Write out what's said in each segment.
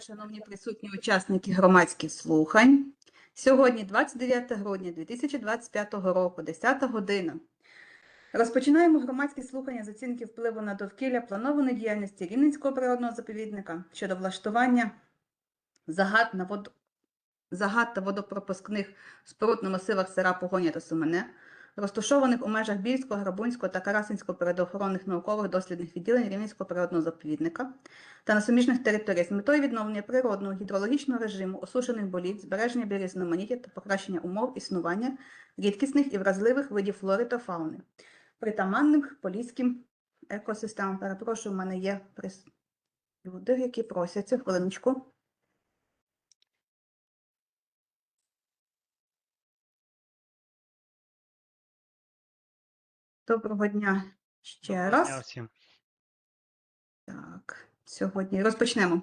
шановні присутні учасники громадських слухань. Сьогодні 29 грудня 2025 року, 10 година. Розпочинаємо громадські слухання з оцінки впливу на довкілля планованої діяльності Рівненського природного заповідника щодо влаштування загад, на вод... загад та водопропускних споруд на масивах сера Погоня та Сумене, розташованих у межах Більського, Грабунського та Карасинського природоохоронних наукових дослідних відділень Рівненського природного заповідника та на суміжних територіях з метою відновлення природного гідрологічного режиму, осушених боліт, збереження біорізноманіття та покращення умов існування рідкісних і вразливих видів флори та фауни, притаманним поліським екосистемам. Перепрошую, в мене є люди, які просяться. Хвилиночку. Доброго дня ще раз. Дня всім. Так, сьогодні розпочнемо.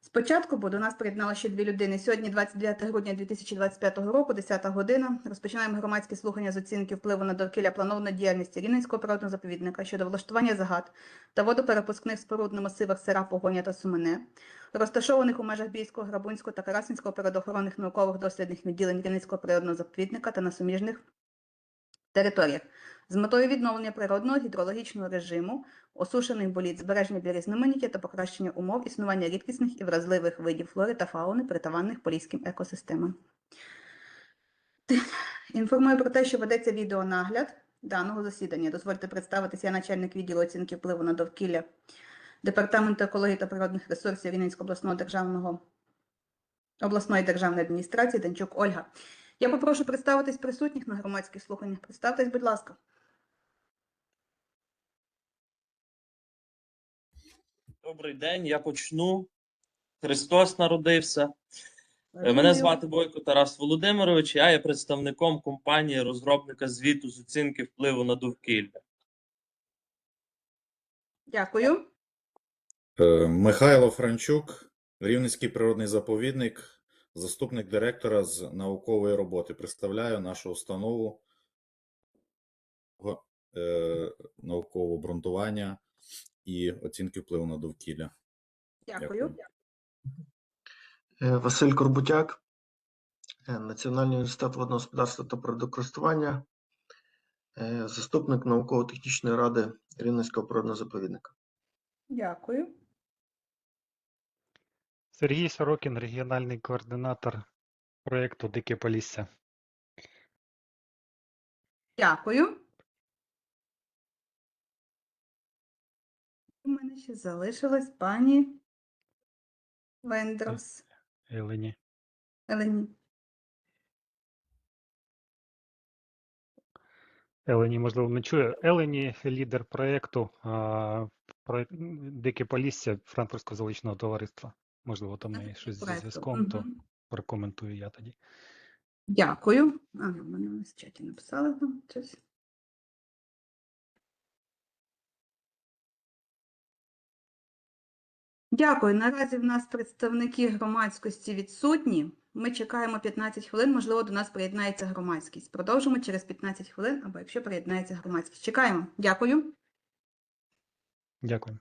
Спочатку, бо до нас приєднало ще дві людини. Сьогодні 29 грудня 2025 року, 10 година. Розпочинаємо громадські слухання з оцінки впливу на довкілля планованої діяльності Рівненського природного заповідника щодо влаштування загад та водоперепускних споруд на масивах сера Погоня та Сумене, розташованих у межах Бійського, Грабунського та Карасинського природоохоронних наукових дослідних відділень Рівненського природного заповідника та на суміжних територіях з метою відновлення природного гідрологічного режиму, осушених боліт, збереження біорізноманіття та покращення умов існування рідкісних і вразливих видів флори та фауни, притаманних поліським екосистемам. Інформую про те, що ведеться відеонагляд даного засідання. Дозвольте представитися, я начальник відділу оцінки впливу на довкілля Департаменту екології та природних ресурсів Рівненського обласного державного обласної державної адміністрації Данчук Ольга. Я попрошу представитись присутніх на громадських слуханнях. Представтесь, будь ласка. Добрий день, я почну. Христос народився. Е, Мене звати Бойко Тарас Володимирович. Я є представником компанії розробника звіту з оцінки впливу на довкілля. Дякую. Е, Михайло Франчук, Рівненський природний заповідник, заступник директора з наукової роботи. Представляю нашу установу е, наукового обґрунтування і оцінки впливу на довкілля. Дякую. Е, Василь Корбутяк, е, Національний університет водного господарства та природокористування, е, заступник науково-технічної ради Рівненського природного заповідника. Дякую. Сергій Сорокін, регіональний координатор проєкту Дике Полісся. Дякую. У мене ще залишилась пані Вендрос. Елені. Елені. Елені, можливо, не чує. Елені лідер проєкту проєкт Дике Полісся Франкфуртського заличного товариства. Можливо, там є щось зі зв'язком, то прокоментую я тоді. Дякую. А, в мене в чаті написали там щось. Дякую. Наразі в нас представники громадськості відсутні. Ми чекаємо 15 хвилин, можливо, до нас приєднається громадськість. Продовжимо через 15 хвилин, або якщо приєднається громадськість. Чекаємо. Дякую. Дякую.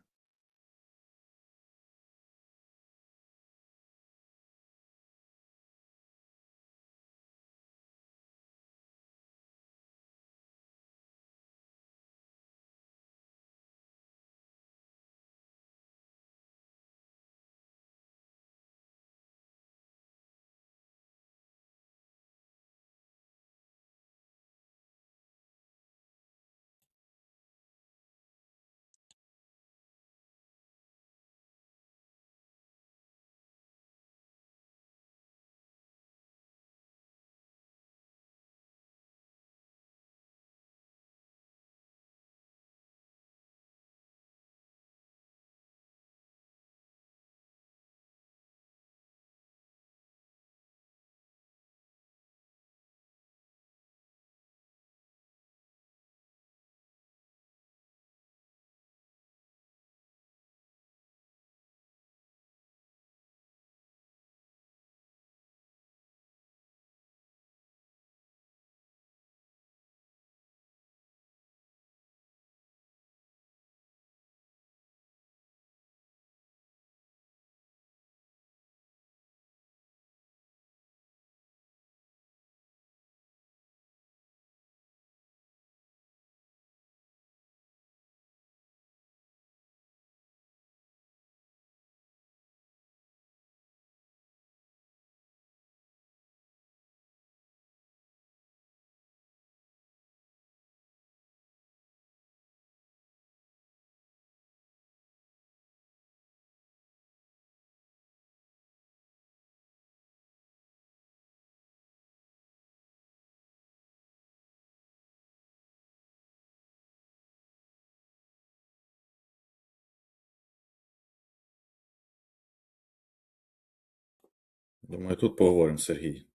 Думаю, тут поговоримо, Сергій.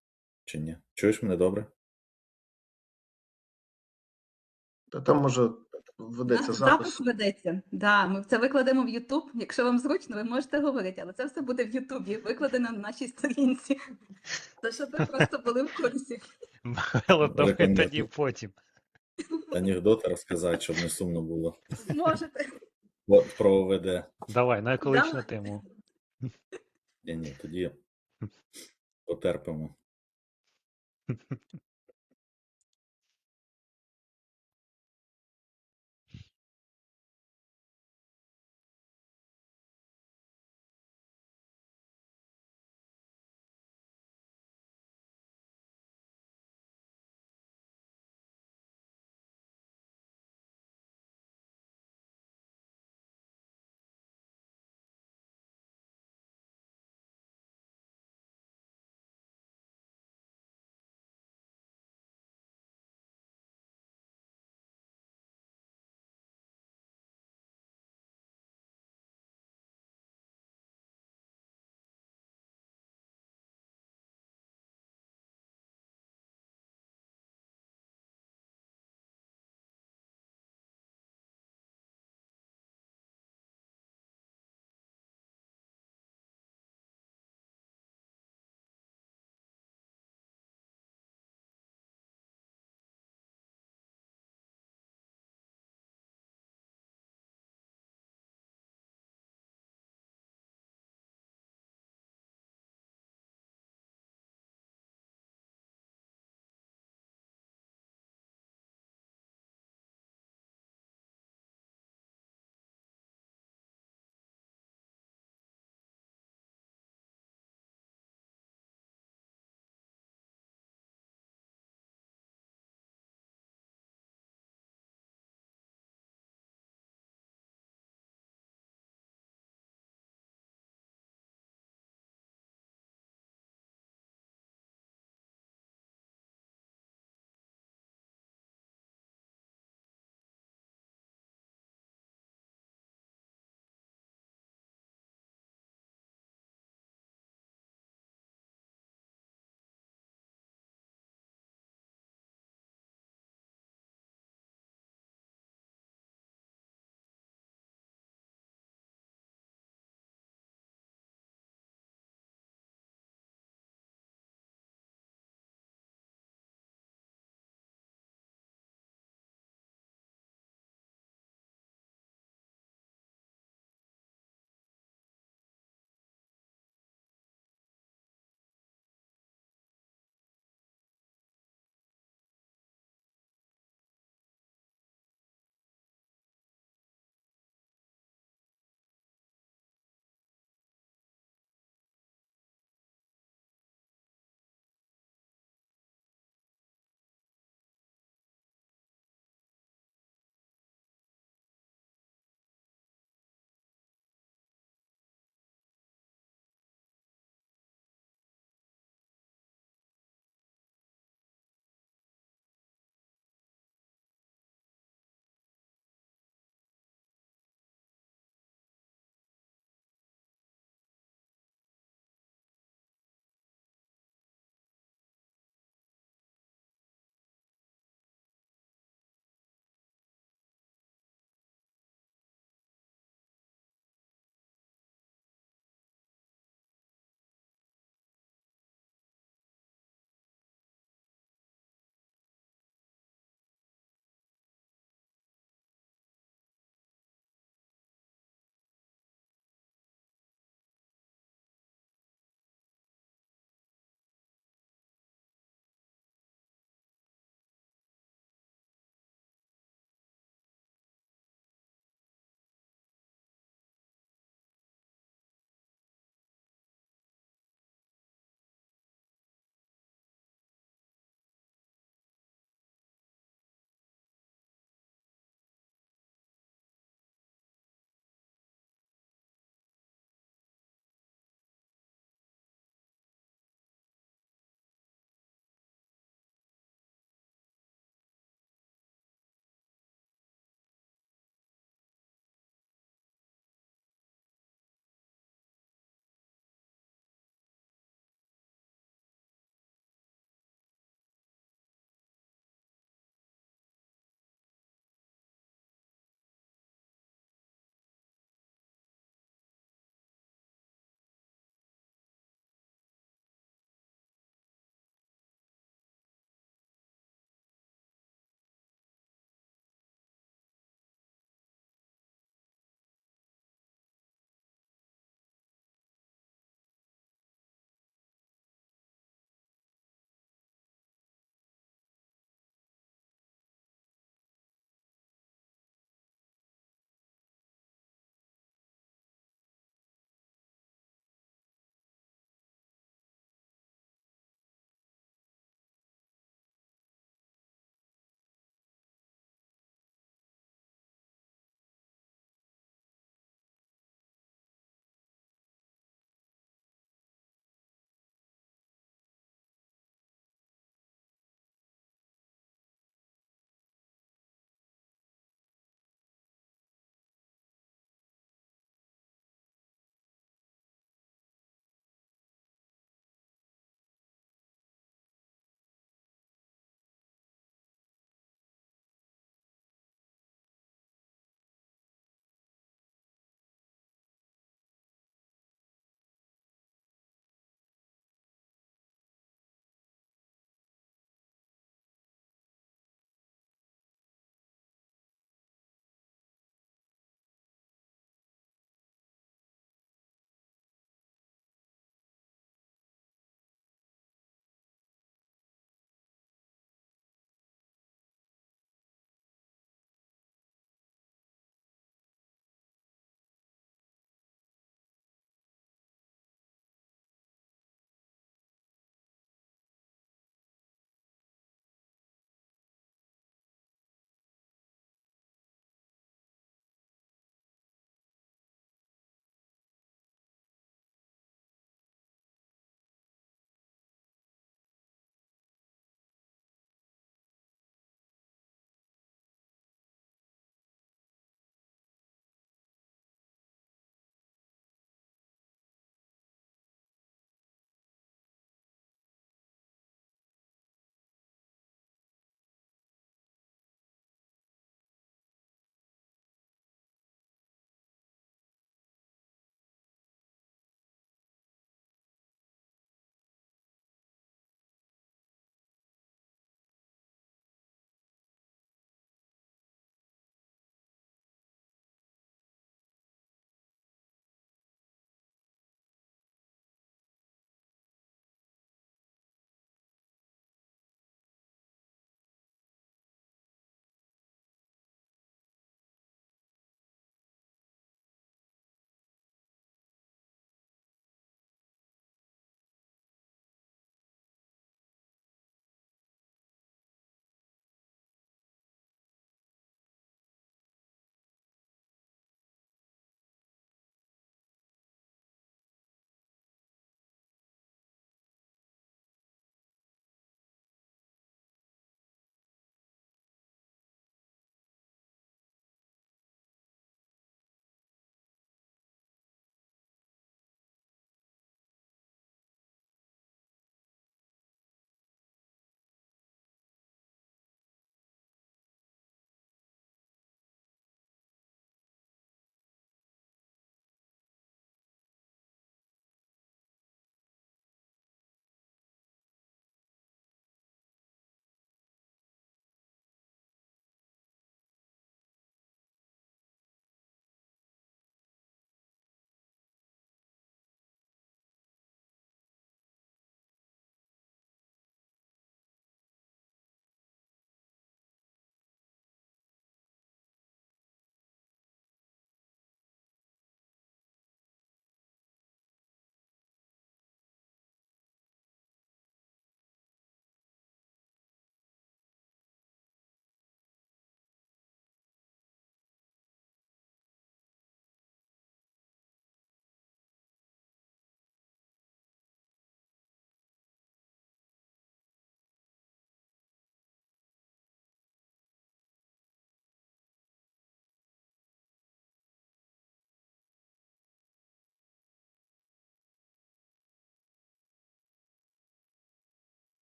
Чи ні? Чуєш мене добре? Та там може ведеться запис. запис ведеться. Да, ми це викладемо в YouTube. Якщо вам зручно, ви можете говорити, але це все буде в Ютубі, викладено на нашій сторінці. То щоб ви просто були в курсі. Михайло, давай тоді потім. Анекдоти розказати, щоб не сумно було. Можете. От Про ОВД. Давай, на екологічну тему. Ні, ні, тоді Potarpał.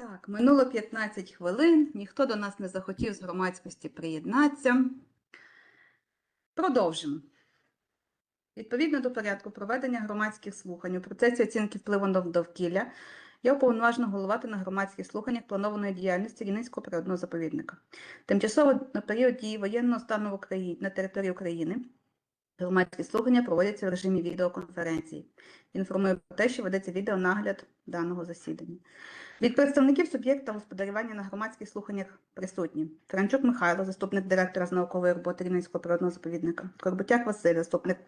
Так, минуло 15 хвилин. Ніхто до нас не захотів з громадськості приєднатися. Продовжимо. Відповідно до порядку проведення громадських слухань у процесі оцінки впливу на довкілля, я уповноважена головати на громадських слуханнях планованої діяльності Рівненського природного заповідника. Тимчасово на період дії воєнного стану в Україні на території України громадські слухання проводяться в режимі відеоконференції. Інформую про те, що ведеться відеонагляд даного засідання. Від представників суб'єкта господарювання на громадських слуханнях присутні Франчук Михайло, заступник директора з наукової роботи Рівненського природного заповідника, Корбутяк Василь, заступник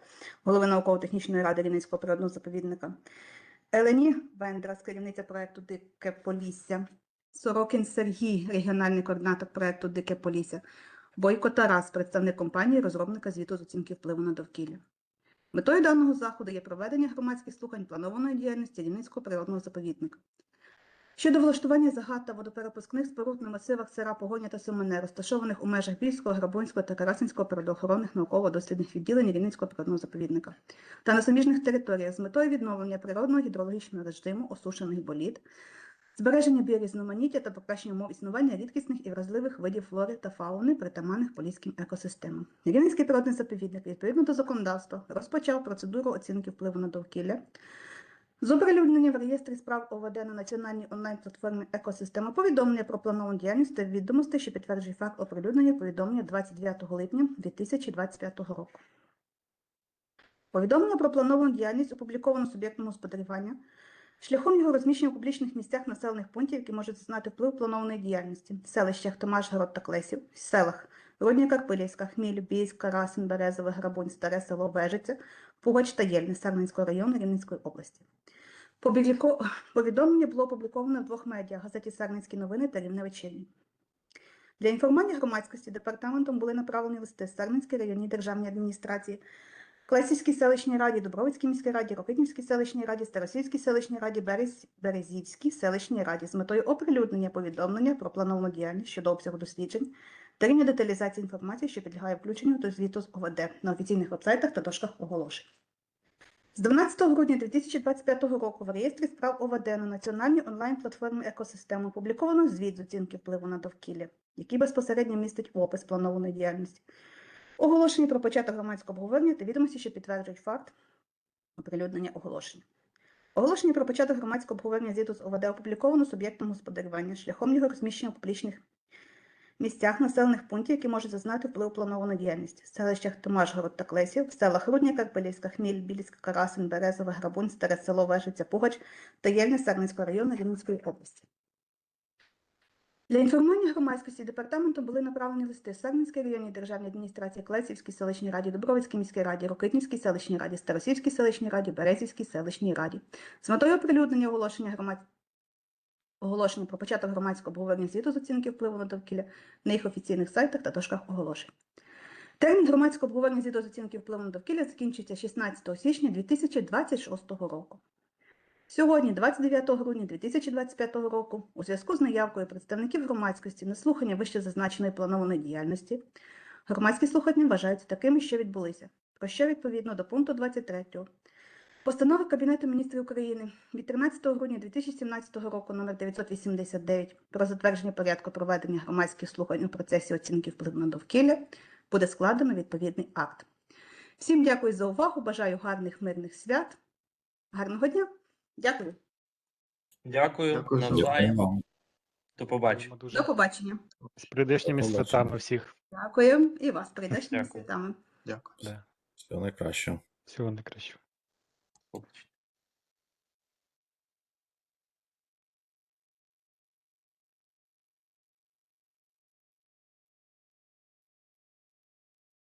голови науково-технічної ради Рівненського природного заповідника, Елені Вендра, керівниця проекту Дике Полісся, Сорокін Сергій, регіональний координатор проекту Дике Полісся, Бойко Тарас, представник компанії, розробника звіту з оцінки впливу на довкілля. Метою даного заходу є проведення громадських слухань планованої діяльності Рівненського природного заповідника. Щодо влаштування загад та водоперепускних споруд на масивах Сера, Погоня та Семене, розташованих у межах Більського, Грабунського та Карасинського природоохоронних науково-дослідних відділень Рівненського природного заповідника та на суміжних територіях з метою відновлення природного гідрологічного режиму осушених боліт, збереження біорізноманіття та покращення умов існування рідкісних і вразливих видів флори та фауни, притаманних поліським екосистемам. Рівненський природний заповідник, відповідно до законодавства, розпочав процедуру оцінки впливу на довкілля, з оприлюднення в реєстрі справ ОВД на національній онлайн-платформі екосистема повідомлення про плановану діяльність та відомостей, що підтверджує факт оприлюднення повідомлення 29 липня 2025 року. Повідомлення про плановану діяльність опубліковано суб'єктом господарювання шляхом його розміщення у публічних місцях населених пунктів, які можуть зазнати вплив планованої діяльності, в селищах Томаш, та Клесів, в селах Родня Карпилівська, Хміль, Бійськ, Карасин, Березове, Грабунь, Старе село Вежиця, Пугач та Єльне Сарненського району Рівненської області. Публіко- Повідомлення було опубліковано в двох медіа газеті Сарненські новини та Рівне вечірній. Для інформування громадськості департаментом були направлені листи Сарненській районній державній адміністрації, Клесівській селищній раді, Дубровицькій міській раді, Рокитнівській селищній раді, Старосільській селищній раді, Берез... Березівській селищній раді з метою оприлюднення повідомлення про плановану діяльність щодо обсягу досліджень та рівня деталізації інформації, що підлягає включенню до звіту з ОВД на офіційних вебсайтах та дошках оголошень. З 12 грудня 2025 року в реєстрі справ ОВД на національній онлайн-платформі екосистеми опубліковано звіт з оцінки впливу на довкілля, який безпосередньо містить опис планованої діяльності, оголошення про початок громадського обговорення та відомості, що підтверджують факт оприлюднення оголошення. Оголошення про початок громадського обговорення звіту з ОВД опубліковано суб'єктом господарювання шляхом його розміщення у публічних місцях населених пунктів, які можуть зазнати вплив діяльності, в селищах Томашгород та Клесів, в селах Рудня, Карпилівська, Хміль, Біліська, Карасин, Березове, Грабунь, Старе село, Вежиця, Пугач та Єльне Сарненського району Рівненської області. Для інформування громадськості департаменту були направлені листи Сарненській районній державній адміністрації, Клесівській селищній раді, Дубровицькій міській раді, Рокитнівській селищній раді, Старосівській селищній раді, Березівській селищній раді. З метою оприлюднення оголошення громад... оголошення про початок громадського обговорення звіту з оцінки впливу на довкілля на їх офіційних сайтах та дошках оголошень. Термін громадського обговорення звіту з оцінки впливу на довкілля закінчиться 16 січня 2026 року. Сьогодні, 29 грудня 2025 року, у зв'язку з наявкою представників громадськості на слухання вище зазначеної планованої діяльності, громадські слухання вважаються такими, що відбулися, про що відповідно до пункту 23 Постанови Кабінету міністрів України від 13 грудня 2017 року номер 989 про затвердження порядку проведення громадських слухань у процесі оцінки впливу на довкілля буде складено відповідний акт. Всім дякую за увагу. Бажаю гарних мирних свят. Гарного дня. Дякую. Дякую, Дякую навзаєм. До побачення. Дуже До побачення. з прийдешніми святами всіх. Дякую. І вас прийдешніми Дякую. святами. Дякую. Всього найкращого. Всього найкращого. Побачення.